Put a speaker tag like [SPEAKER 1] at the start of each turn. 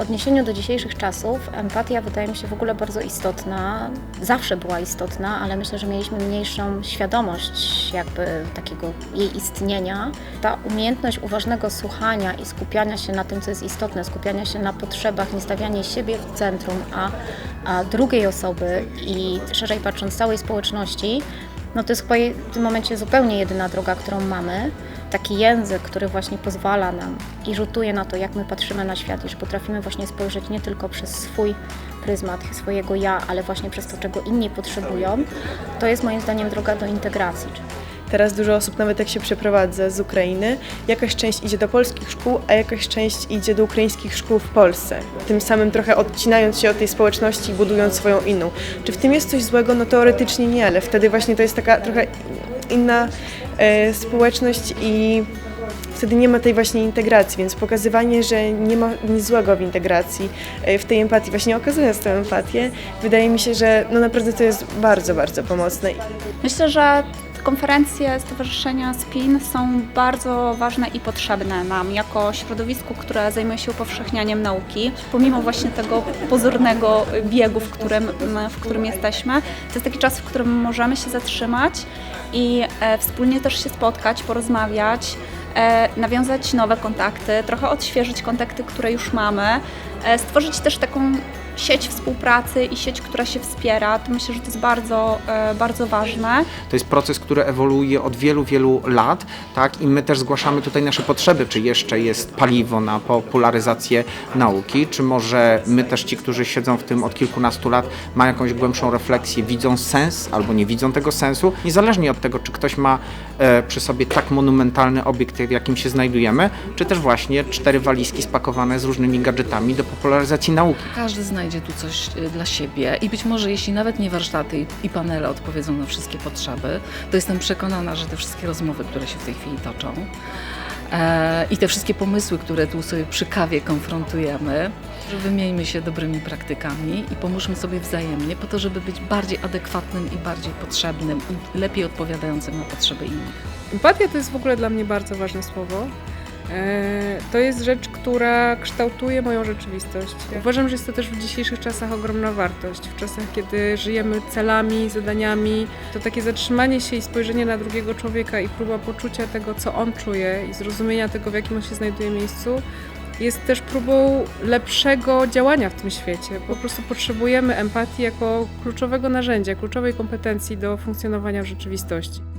[SPEAKER 1] odniesieniu do dzisiejszych czasów empatia wydaje mi się w ogóle bardzo istotna. Zawsze była istotna, ale myślę, że mieliśmy mniejszą świadomość jakby takiego jej istnienia. Ta umiejętność uważnego słuchania i skupiania się na tym, co jest istotne, skupiania się na potrzebach, nie stawianie siebie w centrum, a, a drugiej osoby i szerzej patrząc całej społeczności, no to jest chyba w tym momencie zupełnie jedyna droga, którą mamy. Taki język, który właśnie pozwala nam i rzutuje na to, jak my patrzymy na świat i że potrafimy właśnie spojrzeć nie tylko przez swój pryzmat, swojego ja, ale właśnie przez to, czego inni potrzebują, to jest moim zdaniem droga do integracji.
[SPEAKER 2] Teraz dużo osób, nawet jak się przeprowadza z Ukrainy, jakaś część idzie do polskich szkół, a jakaś część idzie do ukraińskich szkół w Polsce. Tym samym trochę odcinając się od tej społeczności i budując swoją inną. Czy w tym jest coś złego? No teoretycznie nie, ale wtedy właśnie to jest taka trochę inna e, społeczność i wtedy nie ma tej właśnie integracji, więc pokazywanie, że nie ma nic złego w integracji, e, w tej empatii, właśnie okazując tę empatię, wydaje mi się, że no naprawdę to jest bardzo, bardzo pomocne.
[SPEAKER 3] Myślę, że konferencje Stowarzyszenia SPIN są bardzo ważne i potrzebne nam jako środowisku, które zajmuje się upowszechnianiem nauki. Pomimo właśnie tego pozornego biegu, w którym, w którym jesteśmy, to jest taki czas, w którym możemy się zatrzymać i e, wspólnie też się spotkać, porozmawiać, e, nawiązać nowe kontakty, trochę odświeżyć kontakty, które już mamy, e, stworzyć też taką sieć współpracy i sieć, która się wspiera. To myślę, że to jest bardzo, e, bardzo ważne.
[SPEAKER 4] To jest proces, który ewoluuje od wielu, wielu lat, tak? I my też zgłaszamy tutaj nasze potrzeby, czy jeszcze jest paliwo na popularyzację nauki, czy może my też ci, którzy siedzą w tym od kilkunastu lat, mają jakąś głębszą refleksję, widzą sens albo nie widzą tego sensu, niezależnie od tego, czy ktoś ma e, przy sobie tak monumentalny obiekt, w jakim się znajdujemy, czy też właśnie cztery walizki spakowane z różnymi gadżetami do popularyzacji nauki.
[SPEAKER 5] Każdy znajdzie tu coś y, dla siebie i być może jeśli nawet nie warsztaty i panele odpowiedzą na wszystkie potrzeby, to jestem przekonana, że te wszystkie rozmowy, które się w tej chwili toczą e, i te wszystkie pomysły, które tu sobie przy kawie konfrontujemy, że wymieńmy się dobrymi praktykami i pomóżmy sobie wzajemnie po to, żeby być bardziej adekwatnym i bardziej potrzebnym i lepiej odpowiadającym na potrzeby innych.
[SPEAKER 6] Empatia to jest w ogóle dla mnie bardzo ważne słowo. E, To jest rzecz, która kształtuje moją rzeczywistość. Uważam, że jest to też w dzisiejszych czasach ogromna wartość. W czasach, kiedy żyjemy celami, zadaniami, to takie zatrzymanie się i spojrzenie na drugiego człowieka i próba poczucia tego, co on czuje i zrozumienia tego, w jakim on się znajduje miejscu, jest też próbą lepszego działania w tym świecie. Po prostu potrzebujemy empatii jako kluczowego narzędzia, kluczowej kompetencji do funkcjonowania w rzeczywistości.